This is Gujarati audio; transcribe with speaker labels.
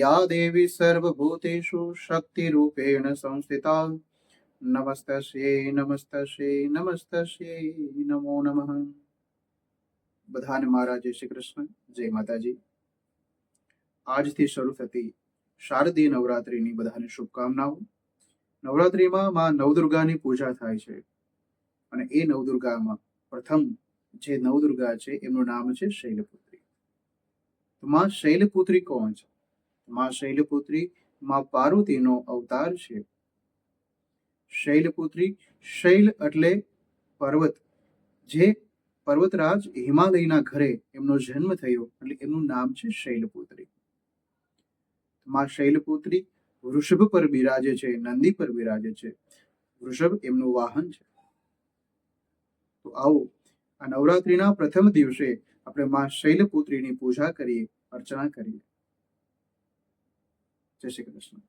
Speaker 1: યા દેવી સર્વભૂતેષુ શક્તિરૂપેણ સંસ્થિતા નમસ્તશ્યે નમસ્તશ્યે નમસ્તશ્યે નમો નમઃ બધાને મારા જય શ્રી કૃષ્ણ જય માતાજી આજથી શરૂ થતી શારદીય નવરાત્રિની બધાને શુભકામનાઓ. નવરાત્રિમાં માં નવદુર્ગાની પૂજા થાય છે અને એ નવદુર્ગામાં પ્રથમ જે નવદુર્ગા છે એમનું નામ છે શૈલપુત્રી. તો માં શૈલપુત્રી કોણ છે? માં શૈલપુત્રી માં પાર્વતીનો અવતાર છે. શૈલપુત્રી શૈલ એટલે પર્વત. જે પર્વતરાજ હિમાલયના ઘરે એમનો જન્મ થયો એટલે એમનું નામ છે શૈલપુત્રી. માં શૈલપુત્રી વૃષભ પર બિરાજે છે, નંદી પર બિરાજે છે. વૃષભ એમનું વાહન છે. તો આવો, આ નવરાત્રીના પ્રથમ દિવસે આપણે માં શૈલપુત્રીની પૂજા કરીએ, અર્ચના કરીએ. જય શ્રી કૃષ્ણ